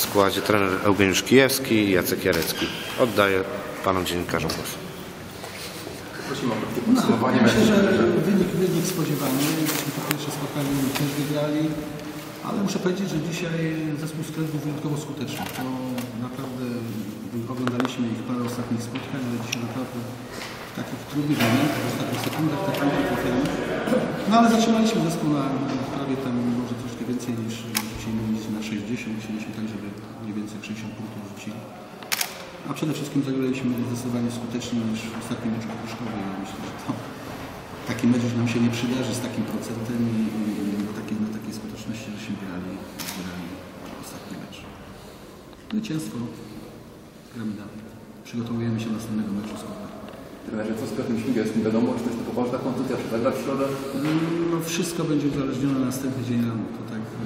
składzie trener Eugeniusz Kijewski i Jacek Jarecki. Oddaję panom dziennikarzom głos. Prosimy o No, podsumowanie myślę, że wynik, wynik spodziewany. Myśmy to pierwsze spotkanie też wygrali, ale muszę powiedzieć, że dzisiaj zespół Sklep był wyjątkowo skuteczny. To naprawdę oglądaliśmy ich parę ostatnich spotkań, ale dzisiaj naprawdę w takich trudnych momentach, w ostatnich sekundach te piłki trafiają. No ale zatrzymaliśmy zespół na, prawie tam może troszkę więcej niż dzisiaj mieliśmy na 60. Chcieliśmy tak, żeby mniej więcej jak 60 punktów rzucili. A przede wszystkim zagraliśmy zdecydowanie skuteczniej niż w ostatnim meczu Pruszkowie. Ja myślę, że to taki mecz już nam się nie przydarzy z takim procentem i, i, takiej, na takiej skuteczności, żeśmy grali, grali ostatni mecz. Zwycięstwo. Gramy dalej. Przygotowujemy się do następnego meczu z Kopem. Trenerze, co z Piotrem Śmigelskim? Wiadomo, czy to jest to poważna kontuzja, czy zagra w środę? No wszystko będzie uzależnione na następny dzień rano. To tak, e,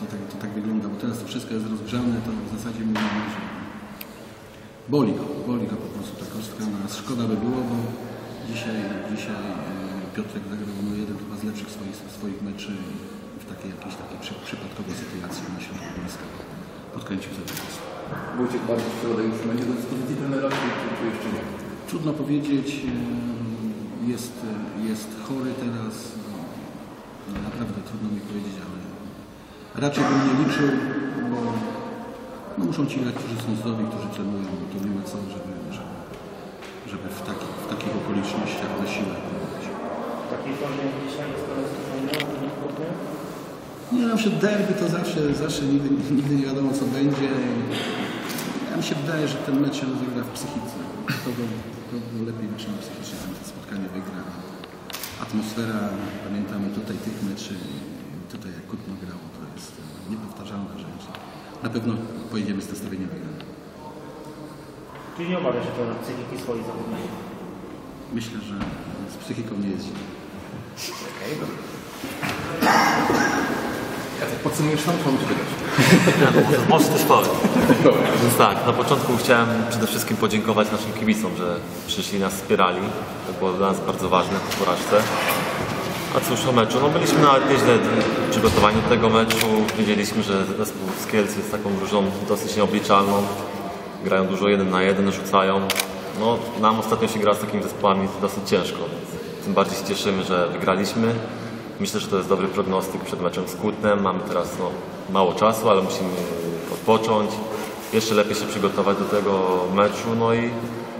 to, tak, to tak wygląda, bo teraz to wszystko jest rozgrzane, to w zasadzie mówimy, że boli go, boli go po prostu ta kostka. No, a szkoda by było, bo dzisiaj, dzisiaj e, Piotrek zagrał no, jeden chyba z lepszych swoich, swoich meczy w takiej jakiejś takiej przy, przypadkowej sytuacji na środku boiska. Podkręcił sobie kostkę. Wójciek bardziej w środę już będzie do dyspozycji trenera, czy jeszcze nie? Trudno powiedzieć, jest, jest chory teraz. No, Naprawdę trudno mi powiedzieć, ale raczej bym nie liczył, bo no, muszą ci grać, którzy są zdrowi, którzy trenują, bo to nie ma co, żeby, żeby, żeby w, takich, w takich okolicznościach na siłę próbować. W takiej formie jak dzisiaj jest wynikownie. Nie no, przed derby to zawsze, zawsze nigdy, nigdy nie wiadomo co będzie. Ja mi się wydaje, że ten mecz się rozegra w psychice. To go, to lepiej liczymy psychicznie, spotkanie wygra. Atmosfera, pamiętamy tutaj tych meczy, tutaj jak Kutno grało, to jest niepowtarzalna rzecz. Na pewno pojedziemy z nastawieniem wygranym. Czyli nie obawia się to psychiki swoich zawodników. Myślę, że z psychiką nie jest źle. Jacek, podsumujesz sam, co mam? Może też powiem. Więc tak, na początku chciałem przede wszystkim podziękować naszym kibicom, że przyszli nas wspierali. To było dla nas bardzo ważne po porażce. A cóż o meczu, no byliśmy nawet nieźle przygotowani do tego meczu. Wiedzieliśmy, że zespół z Kielc jest taką drużyną dosyć nieobliczalną. Grają dużo jeden na jeden, rzucają. No, nam ostatnio się gra z takimi zespołami dosyć ciężko. Tym bardziej się cieszymy, że wygraliśmy. Myślę, że to jest dobry prognostyk przed meczem z Kutnem. Mamy teraz no, mało czasu, ale musimy odpocząć. Jeszcze lepiej się przygotować do tego meczu. No i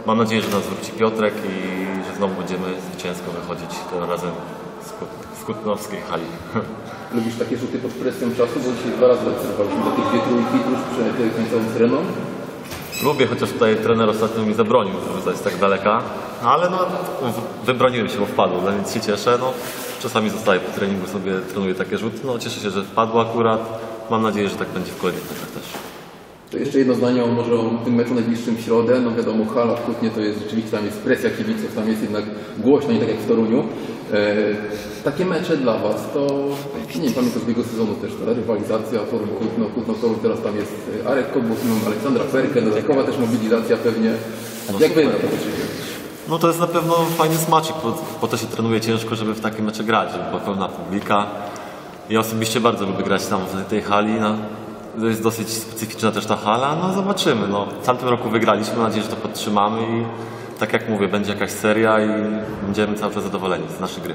mam nadzieję, że nas wróci Piotrek i że znowu będziemy zwycięsko wychodzić tym razem z, Kut- z Kutnowskiej hali. Lubisz takie rzuty pod presją czasu, bo dzisiaj dwa razy obserwowaliśmy takie dwie trójki tuż przed e, końcową syreną. Lubię, chociaż tutaj trener ostatnio mi zabronił rzucać z tak daleka, no, ale no, w- wybroniłem się, bo wpadł, no, więc się cieszę. No, czasami zostaję po treningu, sobie trenuję takie rzuty. No, cieszę się, że wpadło akurat. Mam nadzieję, że tak będzie w kolejnych meczach też. To jeszcze jedno zdanie o, może o tym meczu najbliższym w środę. No wiadomo, hala w Kutnie to jest rzeczywiście, tam jest presja kibiców, tam jest jednak głośno, nie tak jak w Toruniu. E, takie mecze dla Was to, nie pamiętam z tego sezonu też, ta rywalizacja, Toruń, Kutno, Kutno, Toruń, teraz tam jest Arek Kobus, mam Aleksandra Perkę, dodatkowa też mobilizacja pewnie. jak Wy na to patrzycie? No to jest na pewno fajny smaczek, po, po to się trenuje ciężko, żeby w takie mecze grać, żeby była pełna publika. Ja osobiście bardzo lubię grać tam w tej hali. No, to jest dosyć specyficzna też ta hala, no zobaczymy. No, w tamtym roku wygraliśmy, mam nadzieję, że to podtrzymamy i tak jak mówię, będzie jakaś seria i będziemy cały czas zadowoleni z naszej gry.